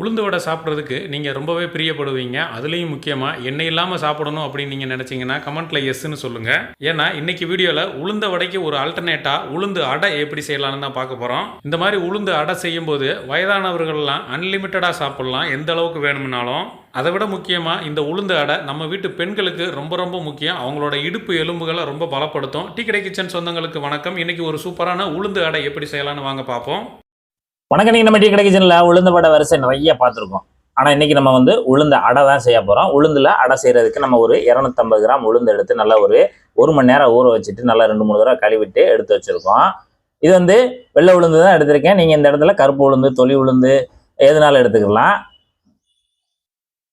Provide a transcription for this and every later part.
உளுந்து வடை சாப்பிட்றதுக்கு நீங்கள் ரொம்பவே பிரியப்படுவீங்க. அதுலேயும் முக்கியமாக எண்ணெய் இல்லாமல் சாப்பிடணும் அப்படின்னு நீங்கள் நினச்சிங்கன்னா கமெண்ட்டில் எஸ்ன்னு சொல்லுங்கள் ஏன்னா இன்றைக்கி வீடியோவில் உளுந்த வடைக்கு ஒரு அல்டர்னேட்டாக உளுந்து அடை எப்படி செய்யலாம்னு தான் பார்க்க போகிறோம் இந்த மாதிரி உளுந்து அடை செய்யும்போது வயதானவர்கள்லாம் அன்லிமிட்டடாக சாப்பிட்லாம். எந்த அளவுக்கு வேணும்னாலும். அதை விட முக்கியமாக இந்த உளுந்து அடை நம்ம வீட்டு பெண்களுக்கு ரொம்ப ரொம்ப முக்கியம். அவங்களோட இடுப்பு எலும்புகளை ரொம்ப பலப்படுத்தும். டீ கடை கிச்சன் சொந்தங்களுக்கு வணக்கம். இன்றைக்கி ஒரு சூப்பரான உளுந்து அடை எப்படி செய்யலாம்னு வாங்க பார்ப்போம். வணக்கம். நீங்கள் நம்ம டீ கடை கிச்சனில் உளுந்த வடை வரிசை நிறைய பார்த்துருக்கோம். ஆனால் இன்றைக்கி நம்ம வந்து உளுந்த அடை தான் செய்ய போகிறோம் உளுந்தில் அடை செய்கிறதுக்கு நம்ம ஒரு இரநூத்தம்பது கிராம் உளுந்து எடுத்து நல்லா ஒரு ஒரு மணி நேரம் ஊற வச்சுட்டு நல்லா ரெண்டு மூணு தடவை கழுவிட்டு எடுத்து வச்சுருக்கோம். இது வந்து வெள்ளை உளுந்து தான் எடுத்திருக்கேன். நீங்கள் இந்த இடத்துல கருப்பு உளுந்து தொலி உளுந்து எதுனாலும் எடுத்துக்கலாம்.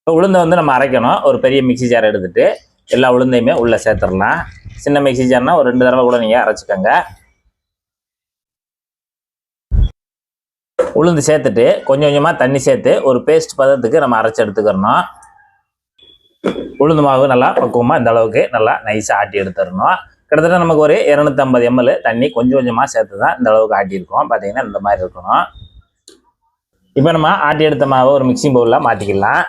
இப்போ உளுந்தை வந்து நம்ம அரைக்கணும். ஒரு பெரிய மிக்ஸி ஜார் எடுத்துட்டு எல்லா உளுந்தையுமே உள்ளே சேர்த்துடலாம். சின்ன மிக்ஸி ஜார்னால் ஒரு ரெண்டு தடவை கூட நீங்கள் அரைச்சிக்கோங்க. உளுந்து சேர்த்துட்டு கொஞ்சம் கொஞ்சமாக தண்ணி சேர்த்து ஒரு பேஸ்ட் பதத்துக்கு நம்ம அரைச்சி எடுத்துக்கிறணும். உளுந்து மாவு நல்லா பக்குவமாக இந்த அளவுக்கு நல்லா நைஸாக ஆட்டி எடுத்துடணும். கிட்டத்தட்ட நமக்கு ஒரு இரநூத்தம்பது எம்எல் தண்ணி கொஞ்சம் கொஞ்சமாக சேர்த்து தான் இந்த அளவுக்கு ஆட்டியிருக்கோம். பார்த்தீங்கன்னா இந்த மாதிரி இருக்கணும். இப்போ நம்ம ஆட்டி எடுத்த மாவை ஒரு மிக்சிங் பவுலில் மாற்றிக்கலாம்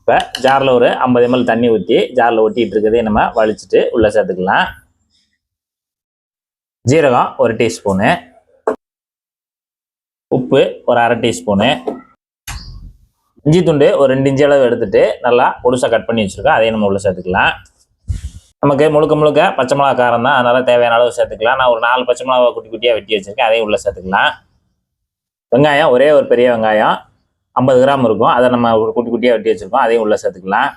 இப்போ ஜாரில் ஒரு ஐம்பது எம்எல் தண்ணி ஊற்றி ஜாரில் ஒட்டிகிட்டு இருக்கிறதே நம்ம வலிச்சுட்டு உள்ளே சேர்த்துக்கலாம். ஜீரகம் ஒரு டீஸ்பூனு. உப்பு ஒரு அரை டீஸ்பூனு. இஞ்சி துண்டு ஒரு ரெண்டு இஞ்சி அளவு எடுத்துட்டு நல்லா பொடுசாக கட் பண்ணி வச்சுருக்கோம் அதையும் நம்ம உள்ள சேர்த்துக்கலாம். நமக்கு முழுக்க முழுக்க பச்சை மிளகா காரம் தான். அதனால் தேவையான அளவு சேர்த்துக்கலாம். நான் ஒரு நாலு பச்சை மிளகா குட்டி குட்டியாக வெட்டி வச்சுருக்கேன். அதையும் உள்ள சேர்த்துக்கலாம். வெங்காயம் ஒரே ஒரு பெரிய வெங்காயம். ஐம்பது கிராம் இருக்கும். அதை நம்ம குட்டி குட்டியாக வெட்டி வச்சுருக்கோம். அதையும் உள்ள சேர்த்துக்கலாம்.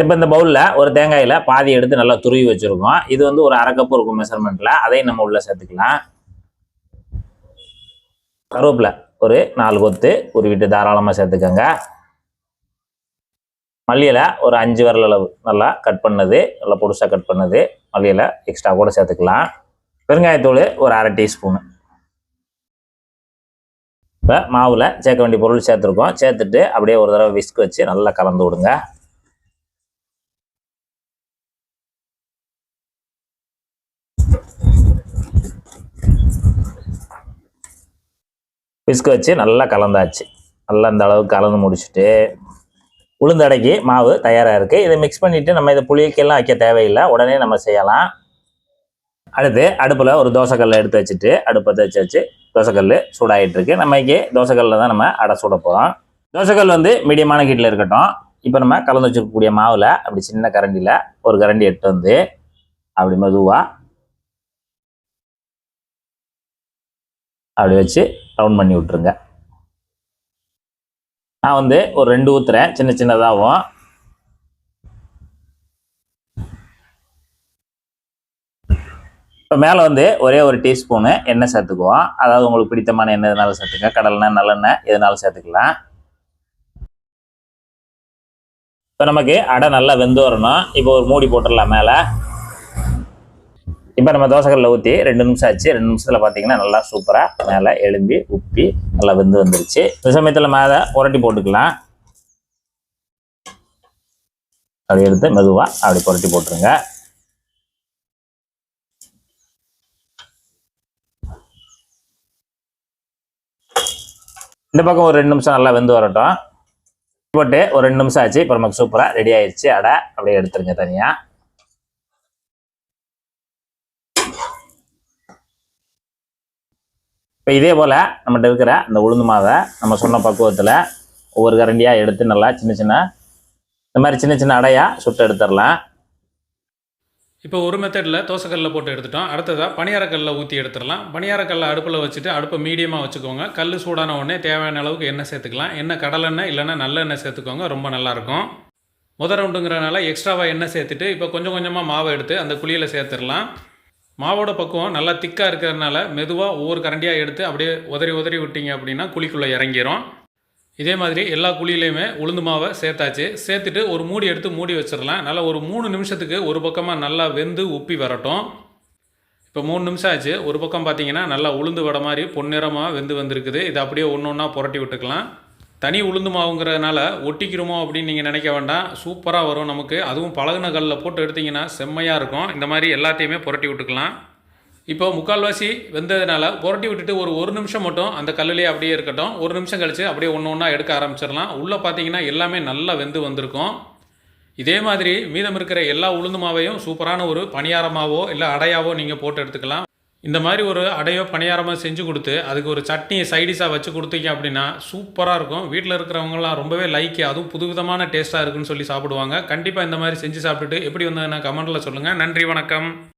இப்போ இந்த பவுலில் ஒரு தேங்காயில் பாதி எடுத்து நல்லா துருவி வச்சுருக்கோம். இது வந்து ஒரு அரைக்கப்பு இருக்கும் மெஷர்மெண்ட்டில் அதையும் நம்ம உள்ளே சேர்த்துக்கலாம். கருவேப்பில் ஒரு நாலு கொத்து உருவிட்டு தாராளமாக சேர்த்துக்கோங்க. மல்லியில் ஒரு அஞ்சு விரல் அளவு நல்லா கட் பண்ணது. நல்லா பொடுசாக கட் பண்ணது. மல்லியில் எக்ஸ்ட்ரா கூட சேர்த்துக்கலாம். பெருங்காயத்தூள் ஒரு அரை டீஸ்பூனு இப்போ மாவில் சேர்க்க வேண்டிய பொருள் சேர்த்துருக்கோம். சேர்த்துட்டு அப்படியே ஒரு தடவை விஸ்க் வச்சு நல்லா கலந்து விடுங்க. விஸ்க் வச்சு நல்லா கலந்தாச்சு. நல்லா இந்த அளவுக்கு கலந்து முடிச்சுட்டு உளுந்தடைக்கு மாவு தயாராக இருக்குது இதை மிக்ஸ் பண்ணிவிட்டு நம்ம இதை புளியக்கெல்லாம் வைக்க தேவையில்லை. உடனே நம்ம செய்யலாம். அடுத்து அடுப்பில் ஒரு தோசைக்கல்லை எடுத்து வச்சுட்டு அடுப்பை தச்சு வச்சு தோசைக்கல் சூடாகிட்டுருக்கு நம்ம இங்கே தோசைக்கல்லில் தான் நம்ம அடை சுட போகிறோம் தோசைக்கல் வந்து மீடியமான கீட்டில் இருக்கட்டும். இப்போ நம்ம கலந்து வச்சுருக்கக்கூடிய மாவில் அப்படி சின்ன கரண்டியில் ஒரு கரண்டி எடுத்து வந்து அப்படி மெதுவாக அப்படி வச்சு ரவுண்ட் பண்ணி விட்ருங்க நான் வந்து ஒரு ரெண்டு ஊற்றுறேன் சின்ன சின்னதாகவும் இப்போ மேலே வந்து ஒரே ஒரு டீஸ்பூனு எண்ணெய் சேர்த்துக்குவோம். அதாவது உங்களுக்கு பிடித்தமான எண்ணெய் எதுனாலும் சேர்த்துக்க கடலெண்ணெய் நல்லெண்ணெய் எதுனாலும் சேர்த்துக்கலாம். இப்போ நமக்கு அடை நல்லா வெந்து வரணும். இப்போ ஒரு மூடி போட்டுடலாம் மேலே. இப்போ நம்ம தோசைக்கல்ல ஊற்றி ரெண்டு நிமிஷம் ஆச்சு. ரெண்டு நிமிஷத்தில் பார்த்தீங்கன்னா நல்லா சூப்பராக மேலே எலும்பி உப்பி நல்லா வெந்து வந்துருச்சு. இந்த சமயத்தில் மேலே புரட்டி போட்டுக்கலாம். அப்படி எடுத்து மெதுவாக அப்படி புரட்டி போட்டுருங்க. இந்த பக்கம் ஒரு ரெண்டு நிமிஷம் நல்லா வெந்து வரட்டும். போட்டு ஒரு ரெண்டு நிமிஷம் ஆச்சு. இப்போ நமக்கு சூப்பராக ரெடி ஆயிடுச்சு அடை அப்படியே எடுத்துருங்க தனியாக இப்போ இதே போல் நம்மகிட்ட இருக்கிற அந்த உளுந்து மாவை நம்ம சொன்ன பக்குவத்தில் ஒவ்வொரு கரண்டியாக எடுத்து நல்லா சின்ன சின்ன இந்த மாதிரி சின்ன சின்ன அடையாக சுட்டு எடுத்துடலாம். இப்போ ஒரு மெத்தடில் தோசைக்கல்லில் போட்டு எடுத்துட்டோம். அடுத்ததாக பணியாரக்கல்லில் ஊற்றி எடுத்துடலாம். பணியாரக்கல்லை அடுப்பில் வச்சுட்டு அடுப்பை மீடியமாக வச்சுக்கோங்க. கல் சூடான உடனே தேவையான அளவுக்கு எண்ணெய் சேர்த்துக்கலாம். எண்ணெய் கடலெண்ணெய் இல்லைன்னா நல்லெண்ணெய் சேர்த்துக்கோங்க. ரொம்ப நல்லாயிருக்கும் முத ரவுண்டுங்கிறனால எக்ஸ்ட்ராவாக எண்ணெய் சேர்த்துட்டு இப்போ கொஞ்சம் கொஞ்சமாக மாவை எடுத்து அந்த குழியில் சேர்த்துடலாம். மாவோட பக்குவம் நல்லா திக்காக இருக்கிறதுனால மெதுவாக ஒவ்வொரு கரண்டியாக எடுத்து அப்படியே உதறி உதறி விட்டீங்க அப்படின்னா குழிக்குள்ளே இறங்கிரும். இதே மாதிரி எல்லா குழியிலையுமே உளுந்து மாவை சேர்த்தாச்சு. சேர்த்துட்டு ஒரு மூடி எடுத்து மூடி வச்சிடலாம். நல்லா ஒரு மூணு நிமிஷத்துக்கு ஒரு பக்கமாக நல்லா வெந்து உப்பி வரட்டும். இப்போ மூணு நிமிஷம் ஆச்சு. ஒரு பக்கம் பார்த்தீங்கன்னா நல்லா உளுந்து வடை மாதிரி பொன்னிறமாக வெந்து வந்திருக்குது. இதை அப்படியே ஒன்று ஒன்றா புரட்டி விட்டுக்கலாம். தனி உளுந்து மாவுங்கிறதுனால ஒட்டிக்கிறோமோ அப்படின்னு நீங்கள் நினைக்க வேண்டாம். சூப்பராக வரும் நமக்கு. அதுவும் பழகுன கல்லில் போட்டு எடுத்திங்கன்னா செம்மையாக இருக்கும். இந்த மாதிரி எல்லாத்தையுமே புரட்டி விட்டுக்கலாம். இப்போ முக்கால்வாசி வெந்ததுனால புரட்டி விட்டுட்டு ஒரு ஒரு நிமிஷம் மட்டும் அந்த கல்லுலேயே அப்படியே இருக்கட்டும். ஒரு நிமிஷம் கழித்து அப்படியே ஒன்று ஒன்றா எடுக்க ஆரம்பிச்சிடலாம். உள்ளே பார்த்தீங்கன்னா எல்லாமே நல்லா வெந்து வந்திருக்கும். இதே மாதிரி மீதம் இருக்கிற எல்லா உளுந்து மாவையும் சூப்பரான ஒரு பணியாரமாவோ இல்லை அடையாவோ நீங்கள் போட்டு எடுத்துக்கலாம். இந்த மாதிரி ஒரு அடையோ பணியாரமாக செஞ்சு கொடுத்து அதுக்கு ஒரு சட்னியை சைடிஷாக வச்சு கொடுத்தீங்க அப்படின்னா சூப்பராக இருக்கும். வீட்டில் இருக்கிறவங்களாம் ரொம்பவே லைக் அதுவும் புதுவிதமான டேஸ்ட்டாக இருக்குன்னு சொல்லி சாப்பிடுவாங்க. கண்டிப்பாக இந்த மாதிரி செஞ்சு சாப்பிட்டுட்டு எப்படி வந்ததுன்னா கமெண்ட்டில் சொல்லுங்கள் நன்றி வணக்கம்.